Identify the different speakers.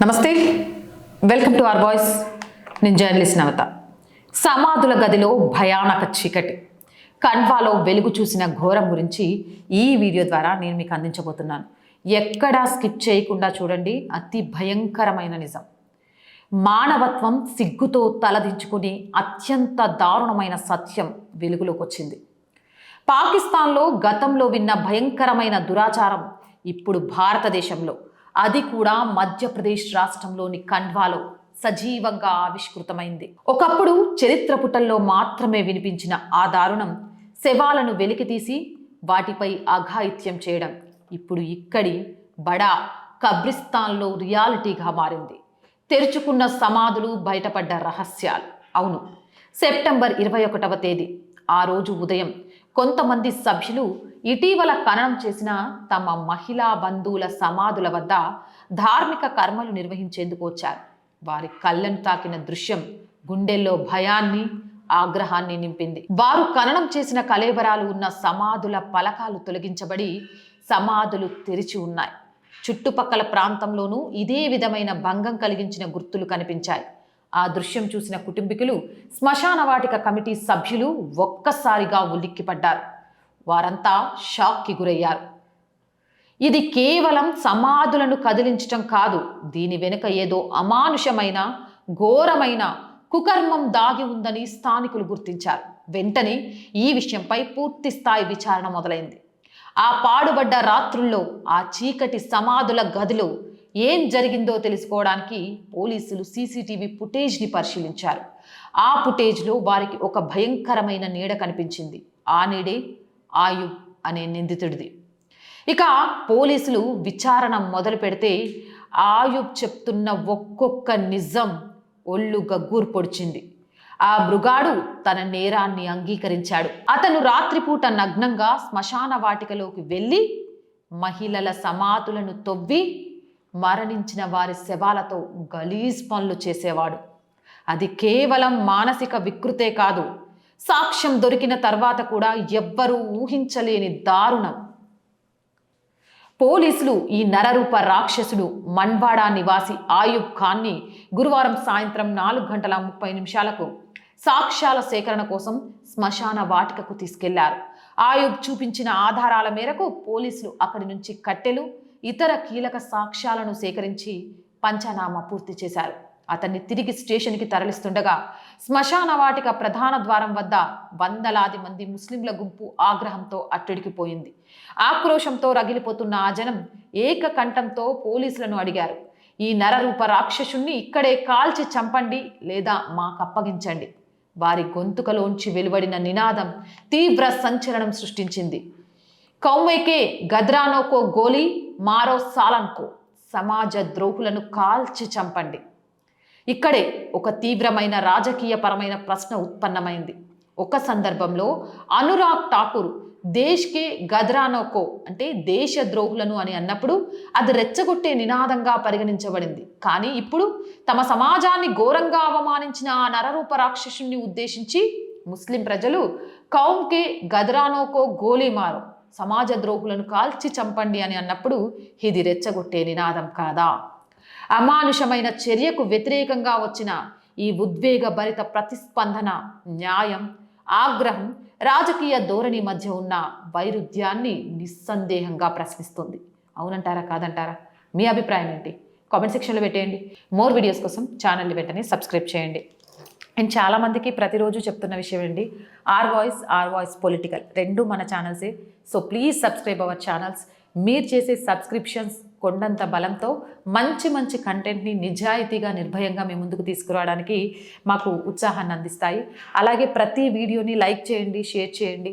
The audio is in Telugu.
Speaker 1: నమస్తే. వెల్కమ్ టు ఆర్ వాయిస్ నేను జర్నలిస్ట్ నవత. సమాధుల గదిలో భయానక చీకటి. కన్వాలో వెలుగు చూసిన ఘోరం గురించి ఈ వీడియో ద్వారా నేను మీకు అందించబోతున్నాను. ఎక్కడా స్కిప్ చేయకుండా చూడండి అతి భయంకరమైన నిజం. మానవత్వం సిగ్గుతో తలదించుకుని అత్యంత దారుణమైన సత్యం వెలుగులోకి వచ్చింది. పాకిస్తాన్లో గతంలో విన్న భయంకరమైన దురాచారం ఇప్పుడు భారతదేశంలో. అది కూడా మధ్యప్రదేశ్ రాష్ట్రంలోని ఖండ్వాలో సజీవంగా ఆవిష్కృతమైంది. ఒకప్పుడు చరిత్ర పుటల్లో మాత్రమే వినిపించిన ఆ దారుణం శవాలను వెలికితీసి వాటిపై అఘాయిత్యం చేయడం ఇప్పుడు ఇక్కడి బడా కబ్రిస్తాన్లో రియాలిటీగా మారింది. తెరుచుకున్న సమాధులు బయటపడ్డ రహస్యాలు. అవును సెప్టెంబర్ ఇరవై ఒకటవ తేదీ ఆ రోజు ఉదయం కొంతమంది సభ్యులు ఇటీవల ఖననం చేసిన తమ మహిళా బంధువుల సమాధుల వద్ద ధార్మిక కర్మలు నిర్వహించేందుకు వచ్చారు. వారి కళ్ళను తాకిన దృశ్యం గుండెల్లో భయాన్ని ఆగ్రహాన్ని నింపింది. వారు ఖననం చేసిన కలేబరాలు ఉన్న సమాధుల పలకాలు తొలగించబడి సమాధులు తెరిచి ఉన్నాయి. చుట్టుపక్కల ప్రాంతంలోనూ ఇదే విధమైన భంగం కలిగించిన గుర్తులు కనిపించాయి. ఆ దృశ్యం చూసిన కుటుంబీకులు శ్మశాన వాటిక కమిటీ సభ్యులు ఒక్కసారిగా ఉలిక్కిపడ్డారు. వారంతా షాక్కి గురయ్యారు. ఇది కేవలం సమాధులను కదిలించటం కాదు దీని వెనుక ఏదో అమానుషమైన ఘోరమైన కుకర్మం దాగి ఉందని స్థానికులు గుర్తించారు. వెంటనే ఈ విషయంపై పూర్తి స్థాయి విచారణ మొదలైంది. ఆ పాడుబడ్డ రాత్రుల్లో ఆ చీకటి సమాధుల గదిలో ఏం జరిగిందో తెలుసుకోవడానికి పోలీసులు సీసీటీవీ ఫుటేజ్ని పరిశీలించారు. ఆ ఫుటేజ్లో వారికి ఒక భయంకరమైన నీడ కనిపించింది. ఆ నీడే ఆయుబ్ అనే నిందితుడిది. ఇక పోలీసులు విచారణ మొదలు పెడితే ఆయుబ్ చెప్తున్న ఒక్కొక్క నిజం ఒళ్ళు గగ్గూరు పొడిచింది. ఆ మృగాడు తన నేరాన్ని అంగీకరించాడు. అతను రాత్రిపూట నగ్నంగా శ్మశాన వాటికలోకి వెళ్ళి మహిళల సమాతులను తొవ్వి మరణించిన వారి శవాలతో గలీజ్ పనులు చేసేవాడు. అది కేవలం మానసిక వికృతే కాదు. సాక్ష్యం దొరికిన తర్వాత కూడా ఎవ్వరూ ఊహించలేని దారుణం. పోలీసులు ఈ నరరూప రాక్షసుడు మన్వాడా నివాసి ఆయుబ్ ఖాన్ని గురువారం సాయంత్రం నాలుగు గంటల ముప్పై నిమిషాలకు సాక్ష్యాల సేకరణ కోసం శ్మశాన వాటికకు తీసుకెళ్ళారు. ఆయుబ్ చూపించిన ఆధారాల మేరకు పోలీసులు అక్కడి నుంచి కట్టెలు ఇతర కీలక సాక్ష్యాలను సేకరించి పంచనామా పూర్తి చేశారు. అతన్ని తిరిగి స్టేషన్కి తరలిస్తుండగా శ్మశాన వాటిక ప్రధాన ద్వారం వద్ద వందలాది మంది ముస్లింల గుంపు ఆగ్రహంతో అట్టడికిపోయింది. ఆక్రోశంతో రగిలిపోతున్న ఆ జనం ఏకకంఠంతో పోలీసులను అడిగారు. ఈ నరరూప రాక్షసుణ్ణి ఇక్కడే కాల్చి చంపండి లేదా మాకప్పగించండి వారి గొంతుకలోంచి వెలువడిన నినాదం తీవ్ర సంచలనం సృష్టించింది. కౌమైకే గద్రానోకో గోలీ మారో సాలంకు సమాజ ద్రోహులను కాల్చి చంపండి. ఇక్కడే ఒక తీవ్రమైన రాజకీయపరమైన ప్రశ్న ఉత్పన్నమైంది. ఒక సందర్భంలో అనురాగ్ ఠాకూర్ దేశ్కే గద్రానోకో అంటే దేశ ద్రోహులను అని అన్నప్పుడు అది రెచ్చగొట్టే నినాదంగా పరిగణించబడింది. కానీ ఇప్పుడు తమ సమాజాన్ని ఘోరంగా అవమానించిన ఆ నరరూప రాక్షసుని ఉద్దేశించి ముస్లిం ప్రజలు కౌంకే గద్రానోకో గోలీమారో. సమాజ ద్రోహులను కాల్చి చంపండి అని అన్నప్పుడు ఇది రెచ్చగొట్టే నినాదం కాదా? అమానుషమైన చర్యకు వ్యతిరేకంగా వచ్చిన ఈ ఉద్వేగ భరిత ప్రతిస్పందన న్యాయం ఆగ్రహం రాజకీయ ధోరణి మధ్య ఉన్న వైరుధ్యాన్ని నిస్సందేహంగా ప్రశ్నిస్తుంది. అవునంటారా? కాదంటారా? మీ అభిప్రాయం ఏంటి? కామెంట్ సెక్షన్లో పెట్టేయండి. మోర్ వీడియోస్ కోసం ఛానల్ని వెంటనే సబ్స్క్రైబ్ చేయండి. అండ్ చాలామందికి ప్రతిరోజు చెప్తున్న విషయం ఏంటి R voice R voice political. రెండు మన ఛానల్సే. So please subscribe our channels. మీరు చేసే సబ్స్క్రిప్షన్స్ కొండంత బలంతో మంచి మంచి కంటెంట్ని నిజాయితీగా నిర్భయంగా మీ ముందుకు తీసుకురావడానికి మాకు ఉత్సాహాన్ని అందిస్తాయి. అలాగే ప్రతి వీడియోని లైక్ చేయండి షేర్ చేయండి.